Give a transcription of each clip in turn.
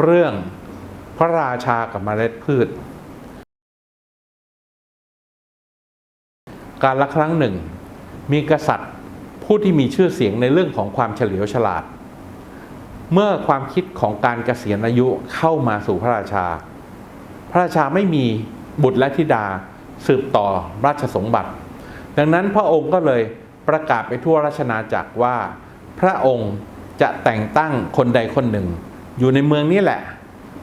เรื่องพระราชากับเมล็ดพืช การละครั้งหนึ่ง มีกษัตริย์ผู้ที่มีชื่อเสียงในเรื่องของความเฉลียวฉลาด เมื่อความคิดของการเกษียณอายุเข้ามาสู่พระราชา พระราชาไม่มีบุตรและธิดาสืบต่อราชสมบัติ ดังนั้นพระองค์ก็เลยประกาศไปทั่วราชนาจักรว่า พระองค์จะแต่งตั้งคนใดคนหนึ่ง อยู่ในเมืองนี้แหละ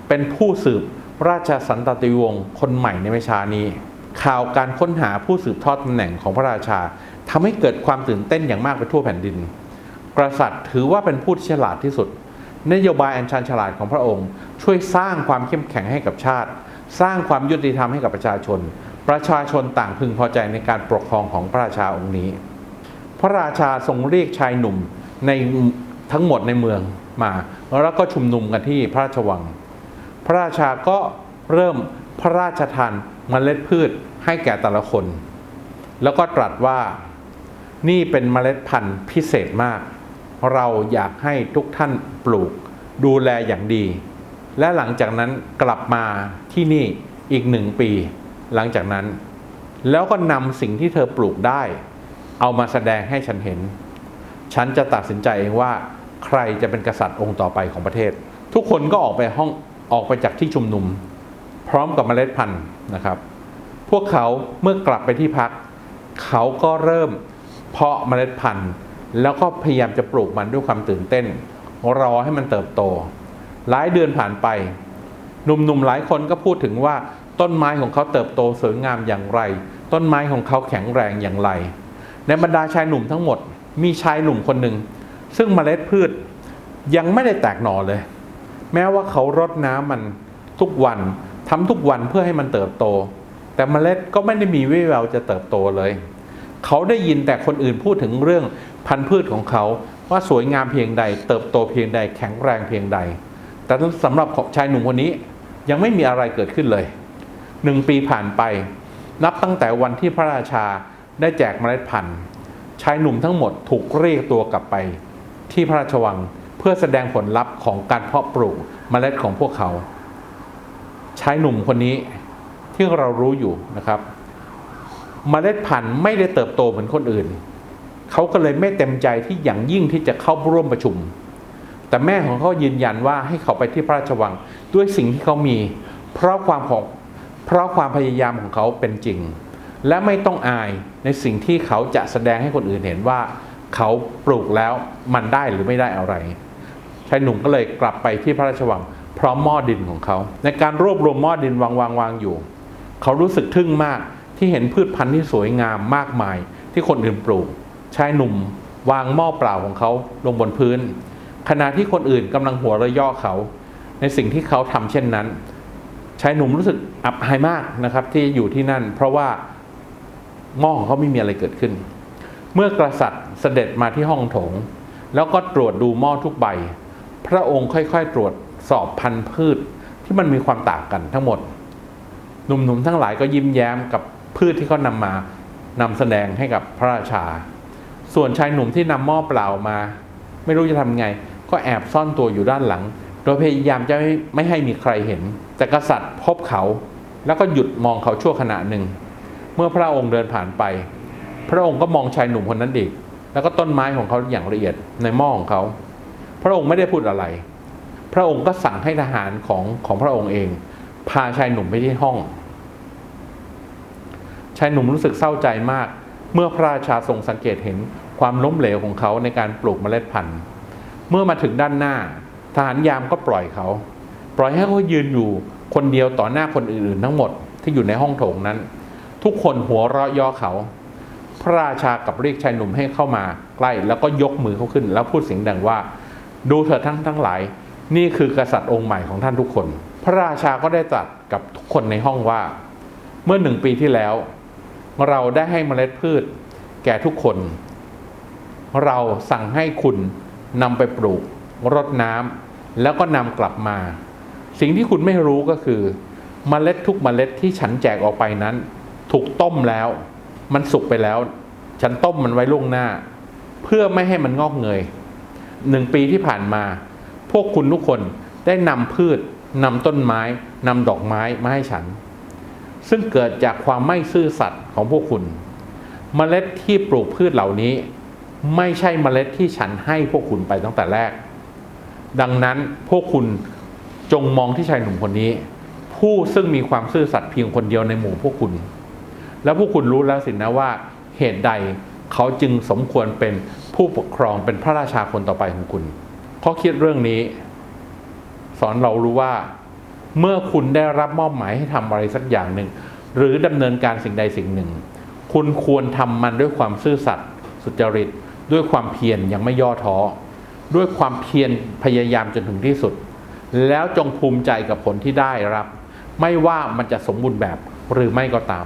เป็นผู้สืบราชสันตติวงศ์คนใหม่ในไม่ช้านี้ ข่าวการค้นหาผู้สืบทอดตำแหน่งของพระราชาทำให้เกิดความตื่นเต้นอย่างมากไปทั่วแผ่นดิน กษัตริย์ถือว่าเป็นผู้ที่ฉลาดที่สุด นโยบายอันชันฉลาดของพระองค์ ช่วยสร้างความเข้มแข็งให้กับชาติ สร้างความยุติธรรมให้กับประชาชน ประชาชนต่างพึงพอใจในการปกครองของพระราชาองค์นี้ พระราชาทรงเรียกชายหนุ่มในทั้งหมดในเมือง มาแล้วก็ชุมนุมกันที่พระราชวัง พระราชาก็เริ่มพระราชทานเมล็ดพืชให้แก่แต่ละคน แล้วก็ตรัสว่านี่เป็นเมล็ดพันธุ์พิเศษมาก เราอยากให้ทุกท่านปลูกดูแลอย่างดี และหลังจากนั้นกลับมาที่นี่อีกหนึ่งปี หลังจากนั้น แล้วก็นำสิ่งที่เธอปลูกได้ เอามาแสดงให้ฉันเห็น ฉันจะตัดสินใจเองว่า ใครจะเป็นกษัตริย์องค์ต่อไปของประเทศ ทุกคนก็ออกไปห้องออกไปจากที่ชุมนุม พร้อมกับเมล็ดพันธุ์นะครับ พวกเขาเมื่อกลับไปที่พัก เขาก็เริ่มเพาะเมล็ดพันธุ์ แล้วก็พยายามจะปลูกมันด้วยความตื่นเต้น รอให้มันเติบโต หลายเดือนผ่านไป หนุ่มๆหลายคนก็พูดถึงว่าต้นไม้ของเขาเติบโตสวยงามอย่างไร ต้นไม้ของเขาแข็งแรงอย่างไร ในบรรดาชายหนุ่มทั้งหมด มีชายหนุ่มคนหนึ่ง ซึ่งเมล็ดพืชยังไม่ได้แตกหน่อเลย แม้ว่าเขารดน้ำมันทุกวันทำทุกวันเพื่อให้มันเติบโต แต่เมล็ดก็ไม่ได้มีวิแววจะเติบโตเลย เขาได้ยินแต่คนอื่นพูดถึงเรื่องพันธุ์พืชของเขาว่าสวยงามเพียงใด เติบโตเพียงใดแข็งแรงเพียงใด แต่สำหรับชายหนุ่มคนนี้ยังไม่มีอะไรเกิดขึ้นเลยหนึ่งปีผ่านไป นับตั้งแต่วันที่พระราชาได้แจกเมล็ดพันธุ์ชายหนุ่มทั้งหมดถูกเรียกตัวกลับไป ที่พระราชวังเพื่อแสดงผลลัพธ์ของการเพาะปลูกเมล็ดของพวกเขา ชายหนุ่มคนนี้ที่เรารู้อยู่นะครับเมล็ดพันธุ์ไม่ได้เติบโตเหมือนคนอื่น เขาก็เลยไม่เต็มใจที่อย่างยิ่งที่จะเข้าร่วมประชุม แต่แม่ของเขายืนยันว่าให้เขาไปที่พระราชวังด้วยสิ่งที่เขามี เพราะความของเพราะความพยายามของเขาเป็นจริง และไม่ต้องอายในสิ่งที่เขาจะแสดงให้คนอื่นเห็นว่า เขาปลูกแล้วมันได้หรือไม่ได้อะไรชายหนุ่มก็เลยกลับไปที่พระราชวัง พร้อมหม้อดินของเขา ในการรวบรวมหม้อดินวางวางวางอยู่ เขารู้สึกทึ่งมากที่เห็นพืชพันธุ์ที่สวยงามมากมาย ที่คนอื่นปลูกชายหนุ่มวางหม้อเปล่าของเขาลงบนพื้น ขณะที่คนอื่นกำลังหัวเราะย่อเขา ในสิ่งที่เขาทำเช่นนั้นชายหนุ่มรู้สึกอับอายมากนะครับที่อยู่ที่นั่น เพราะว่าหม้อของเขาไม่มีอะไรเกิดขึ้น เมื่อกษัตริย์เสด็จมาที่ห้องโถง แล้วก็ตรวจดูหม้อทุกใบ พระองค์ค่อยๆ ตรวจสอบพันธุ์พืชที่มันมีความต่างกันทั้งหมด หนุ่มๆทั้งหลายก็ยิ้มแย้มกับพืชที่เขานำมานำแสดงให้กับพระราชา ส่วนชายหนุ่มที่นำหม้อเปล่ามา ไม่รู้จะทำไง ก็แอบซ่อนตัวอยู่ด้านหลัง โดยพยายามจะไม่ไม่ให้มีใครเห็น แต่กษัตริย์พบเขา แล้วก็หยุดมองเขาชั่วขณะหนึ่ง เมื่อพระองค์เดินผ่านไป พระองค์ก็มองชายหนุ่มคนนั้นอีก แล้วก็ต้นไม้ของเขาอย่างละเอียดในหม้อของเขา พระองค์ไม่ได้พูดอะไร พระองค์ก็สั่งให้ทหารของของพระองค์เอง พาชายหนุ่มไปที่ห้อง ชายหนุ่มรู้สึกเศร้าใจมาก เมื่อพระราชาทรงสังเกตเห็นความล้มเหลวของเขาในการปลูกเมล็ดพันธุ์ เมื่อมาถึงด้านหน้า ทหารยามก็ปล่อยเขา ปล่อยให้เขายืนอยู่คนเดียวต่อหน้าคนอื่นๆ ทั้งหมดที่อยู่ในห้องโถงนั้น ทุกคนหัวเราะย่อเขา พระราชากับเรียกชายหนุ่มให้เข้ามาใกล้แล้วก็ยกมือเขาขึ้น แล้วพูดเสียงดังว่า ดูเถิดทั้งทั้งหลาย นี่คือกษัตริย์องค์ใหม่ของท่านทุกคน พระราชาก็ได้ตรัสกับทุกคนในห้องว่า เมื่อหนึ่งปีที่แล้ว เราได้ให้เมล็ดพืช แก่ทุกคน เราสั่งให้คุณนำไปปลูกรดน้ำแล้วก็นำกลับมา สิ่งที่คุณไม่รู้ก็คือเมล็ดทุกเมล็ดที่ฉันแจกออกไปนั้น ถูกต้มแล้ว มันสุกไปแล้ว ฉันต้มมันไว้ล่วงหน้า เพื่อไม่ให้มันงอกเงยหนึ่งปีที่ผ่านมา พวกคุณทุกคนได้นำพืชนำต้นไม้นำดอกไม้มาให้ฉัน ซึ่งเกิดจากความไม่ซื่อสัตย์ของพวกคุณ เมล็ดที่ปลูกพืชเหล่านี้ ไม่ใช่เมล็ดที่ฉันให้พวกคุณไปตั้งแต่แรก ดังนั้นพวกคุณจงมองที่ชายหนุ่มคนนี้ ผู้ซึ่งมีความซื่อสัตย์เพียงคนเดียวในหมู่พวกคุณ แล้วพวกคุณรู้แล้วสินะว่าเหตุใดเขาจึงสมควรเป็นผู้ปกครองเป็นพระราชาคนต่อไปของคุณข้อคิดเรื่องนี้ สอนเรารู้ว่า เมื่อคุณได้รับมอบหมายให้ทำอะไรสักอย่างหนึ่ง หรือดำเนินการสิ่งใดสิ่งหนึ่ง คุณควรทำมันด้วยความซื่อสัตย์สุจริต ด้วยความเพียรยังไม่ย่อท้อด้วยความเพียรพยายามจนถึงที่สุด แล้วจงภูมิใจกับผลที่ได้รับ ไม่ว่ามันจะสมบูรณ์แบบหรือไม่ก็ตาม